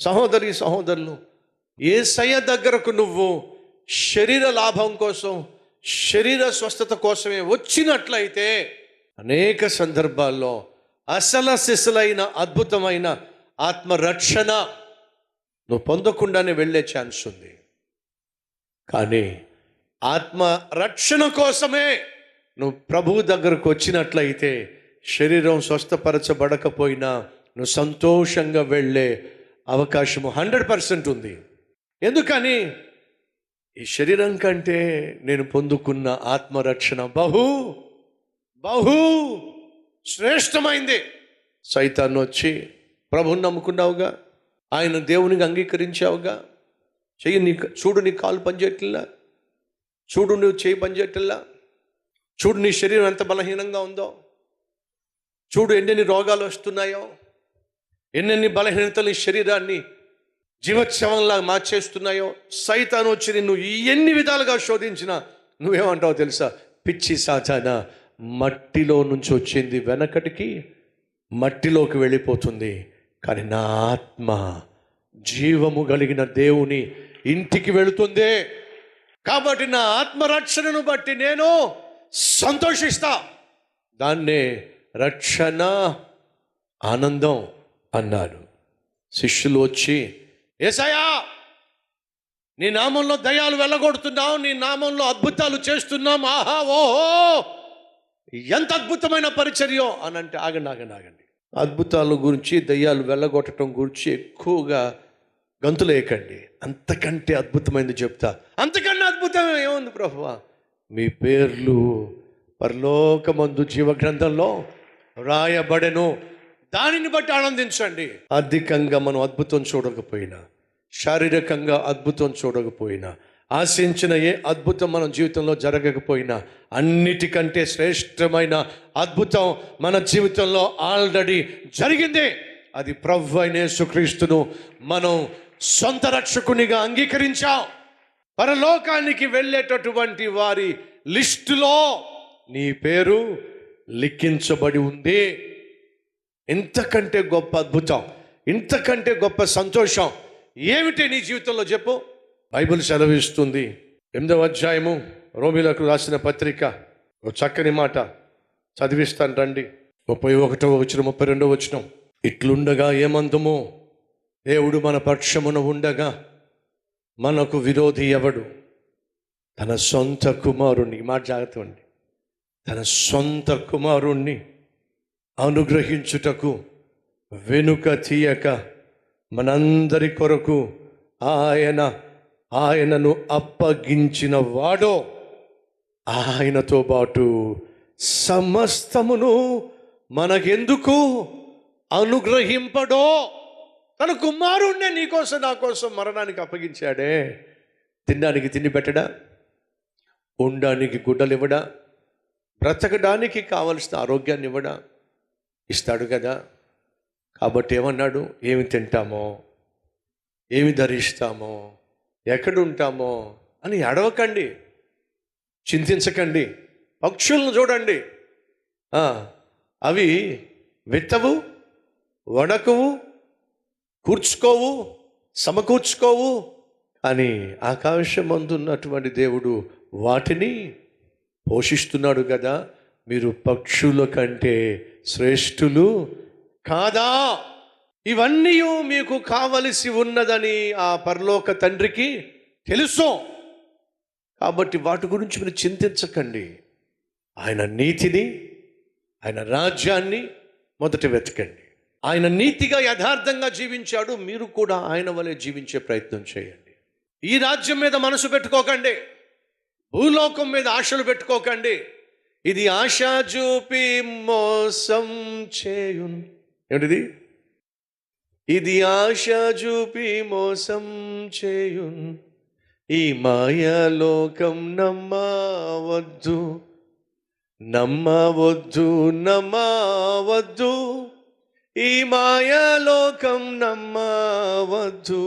సహోదరి సహోదరులు ఏసయ్య దగ్గరకు నువ్వు శరీర లాభం కోసం శరీర స్వస్థత కోసమే వచ్చినట్లయితే అనేక సందర్భాల్లో అసల సిసలైన అద్భుతమైన ఆత్మరక్షణ నువ్వు పొందకుండానే వెళ్ళే ఛాన్స్ ఉంది. కానీ ఆత్మ రక్షణ కోసమే నువ్వు ప్రభువు దగ్గరకు వచ్చినట్లయితే శరీరం స్వస్థపరచబడకపోయినా నువ్వు సంతోషంగా వెళ్ళే అవకాశము హండ్రెడ్ పర్సెంట్ ఉంది. ఎందుకని? ఈ శరీరం కంటే నేను పొందుకున్న ఆత్మరక్షణ బహు బహు శ్రేష్టమైంది. సైతాన్ని వచ్చి ప్రభుని నమ్ముకున్నావుగా? ఆయన దేవునికి అంగీకరించావుగా? చెయ్యి నీ చూడు నీ కాలు పనిచేయట్లా చూడు నువ్వు చేయి పనిచేయట్లా చూడు నీ శరీరం ఎంత బలహీనంగా ఉందో? చూడు ఎన్ని రోగాలు వస్తున్నాయో? ఎన్నెన్ని బలహీనతలు ఈ శరీరాన్ని జీవోత్సవంలా మార్చేస్తున్నాయో సైతాను వచ్చి నిన్ను ఎన్ని విధాలుగా శోధించినా నువ్వేమంటావు తెలుసా? పిచ్చి సాధాన మట్టిలో నుంచి వచ్చింది వెనకటికి మట్టిలోకి వెళ్ళిపోతుంది. కానీ నా ఆత్మ జీవము కలిగిన దేవుని ఇంటికి వెళుతుందే. కాబట్టి నా ఆత్మరక్షణను బట్టి నేను సంతోషిస్తా. దాన్నే రక్షణ ఆనందం అన్నాడు. శిష్యులు వచ్చి ఏసయా నీ నామంలో దయాలు వెళ్ళగొడుతున్నావు నీ నామంలో అద్భుతాలు చేస్తున్నాం. ఆహా ఓహో ఎంత అద్భుతమైన పరిచర్యం అని అంటే ఆగండి ఆగండి ఆగండి. అద్భుతాల గురించి దయ్యాలు వెళ్ళగొట్టడం గురించి ఎక్కువగా గంతులేయకండి అంతకంటే అద్భుతమైనది చెప్తా. అంతకన్నా అద్భుతం ఏముంది ప్రభు మీ పేర్లు పరలోకమందు జీవ గ్రంథంలో రాయబడెను. దానిని బట్టి ఆనందించండి. ఆర్థికంగా మనం అద్భుతం చూడకపోయినా శారీరకంగా అద్భుతం చూడకపోయినా ఆశించిన ఏ అద్భుతం మన జీవితంలో జరగకపోయినా అన్నిటికంటే శ్రేష్టమైన అద్భుతం మన జీవితంలో ఆల్రెడీ జరిగింది. అది ప్రభు అయిన యేసుక్రీస్తును మనం సొంత రక్షకునిగా అంగీకరించాం. పరలోకానికి వెళ్ళేటటువంటి వారి లిస్టులో నీ పేరు లిఖించబడి ఉంది. ఇంతకంటే గొప్ప అద్భుతం ఇంతకంటే గొప్ప సంతోషం ఏమిటి నీ జీవితంలో చెప్పు? బైబిల్ సెలవిస్తుంది. ఎనిమిదవ అధ్యాయము రోమిలకు రాసిన పత్రిక. ఒక చక్కని మాట. చదివిస్తాను రండి. ముప్పై ఒకటో వచ్చిన ముప్పై రెండో వచ్చిన ఇట్లుండగా ఏమందుమో? దేవుడు మన పక్షమున ఉండగా మనకు విరోధి ఎవడు? తన సొంత కుమారుణ్ణి. మాట జాగ్రత్త అండి తన సొంత కుమారుణ్ణి. అనుగ్రహించుటకు వెనుక తీయక మనందరి కొరకు ఆయన ఆయనను అప్పగించిన వాడో ఆయనతో పాటు సమస్తమును మనకెందుకు అనుగ్రహింపడో? తన కుమారుణ్ణే నీకోసం నా కోసం మరణానికి అప్పగించాడే. తినడానికి తిండి పెట్టడా? ఉండడానికి గుడ్డలు ఇవ్వడా బ్రతకడానికి కావలసిన ఆరోగ్యాన్ని ఇవ్వడా? ఇస్తాడు కదా. కాబట్టి ఏమన్నాడు? ఏమి తింటామో? ఏమి ధరిస్తామో? ఎక్కడ ఉంటామో అని అడవకండి. చింతించకండి. పక్షులను చూడండి. అవి విత్తవు వడకవు కూర్చుకోవు సమకూర్చుకోవు అని ఆకాశమందున్నటువంటి దేవుడు వాటిని పోషిస్తున్నాడు కదా. మీరు పక్షుల కంటే శ్రేష్ఠులు కాదా? ఇవన్నీ మీకు కావలసి ఉన్నదని ఆ పరలోక తండ్రికి తెలుసు. కాబట్టి వాటి గురించి మీరు చింతించకండి. ఆయన నీతిని ఆయన రాజ్యాన్ని మొదట వెతకండి. ఆయన నీతిగా యథార్థంగా జీవించాడు మీరు కూడా ఆయన వలె జీవించే ప్రయత్నం చేయండి. ఈ రాజ్యం మీద మనసు పెట్టుకోకండి. భూలోకం మీద ఆశలు పెట్టుకోకండి. ఇది ఆశ చూపి మోసం చేయున్. ఏమిటిది? ఇది ఆశ చూపి మోసం చేయున్. ఈ మాయాలోకం నమ్మవద్దు. నమ్మవద్దు నమ్మవద్దు. ఈ మాయాలోకం నమ్మవద్దు.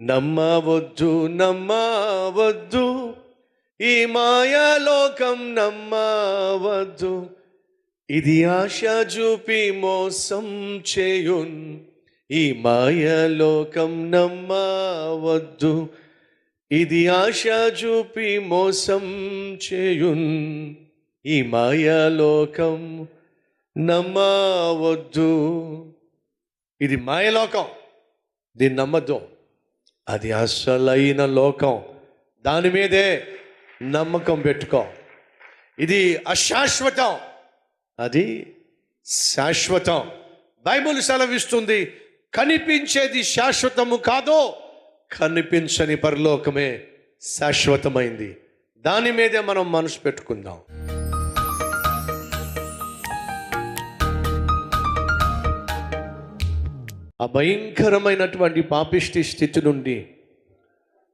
నమ్మవద్దు నమ్మవద్దు. ఈ మాయాలోకం నమ్మవద్దు. ఇది ఆశ చూపి మోసం చేయున్. ఈ మాయలోకం నమ్మవద్దు. ఇది ఆశ చూపి మోసం చేయున్. ఈ మాయలోకం నమ్మవద్దు. ఇది మాయలోకం. దీన్ని నమ్మద్దు. అది అసలైన లోకం. దాని మీదే నమ్మకం పెట్టుకో. ఇది అశాశ్వతం. అది శాశ్వతం. బైబుల్ సెలవిస్తుంది కనిపించేది శాశ్వతము కాదో కనిపించని పరలోకమే శాశ్వతమైంది. దాని మీదే మనం మనసు పెట్టుకుందాం. ఆ భయంకరమైనటువంటి పాపిష్టి స్థితి నుండి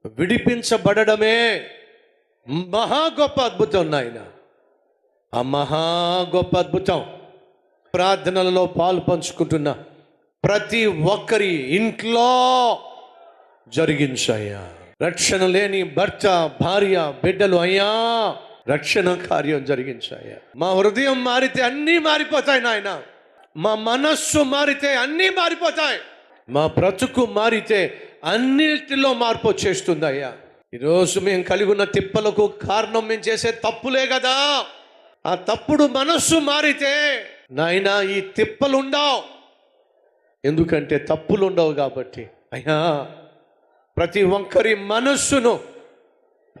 విడిపించబడడమే మహా గొప్ప అద్భుతం నాయన. ఆ మహా గొప్ప అద్భుతం. ప్రార్థనలలో పాలు పంచుకుంటున్న ప్రతి ఒక్కరి ఇంట్లో జరిగించయ్యా. రక్షణ లేని భర్త భార్య బిడ్డలు అయ్యా. రక్షణ కార్యం జరిగించాయా మా హృదయం మారితే అన్నీ మారిపోతాయి నాయన. మా మనస్సు మారితే అన్నీ మారిపోతాయి. మా బ్రతుకు మారితే అన్నిటిలో మార్పు వచ్చేస్తుందయ్యా. ఈరోజు మేము కలిగి ఉన్న తిప్పలకు కారణం మేము చేసే తప్పులే కదా. ఆ తప్పుడు మనస్సు మారితే నాయన ఈ తిప్పలు ఉండవు ఎందుకంటే తప్పులు ఉండవు కాబట్టి. అయ్యా ప్రతి ఒక్కరి మనస్సును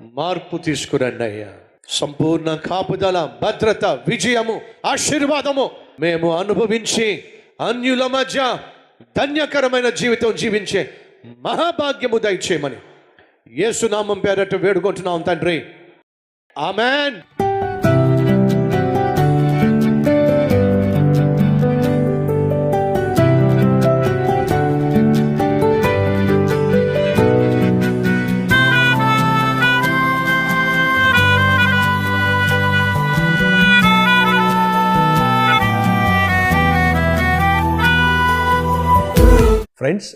మార్పు తీసుకురండి అయ్యా. సంపూర్ణ కాపుదల భద్రత విజయము ఆశీర్వాదము మేము అనుభవించి అన్యుల మధ్య ధన్యకరమైన జీవితం జీవించే మహాభాగ్యము దయచేయమని యేసునామం పేరట వేడుకుంటున్నాం తండ్రి. ఆమెన్. ఫ్రెండ్స్